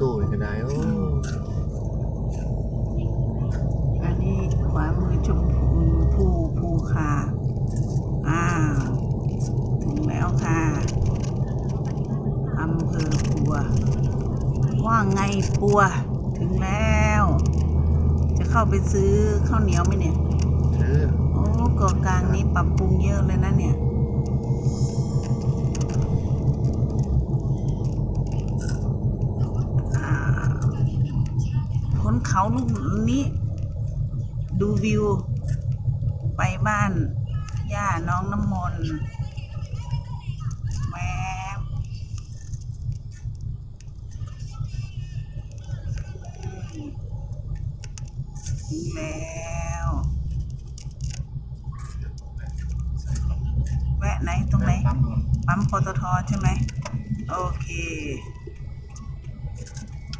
ตู้นี่ก็ได้โอ้อันนี้ขวามือชมพูภูคาอ้าวถึงแล้วค่ะอำเภอปัว ว่าไงปัว ถึงแล้ว จะเข้าไปซื้อข้าวเหนียวไหมเนี่ย ซื้อโอ้เกาะกลางนี้ปรับปรุงเยอะเลยนะเนี่ย อ่าบ นเขาลูกนี้ ดูวิว ไปบ้าน ย่าน้องน้ำมนต์แวบถึงแล้วแวะไหนตรงไหน ปั๊มปั๊มปตทใช่ไหม โอเคเ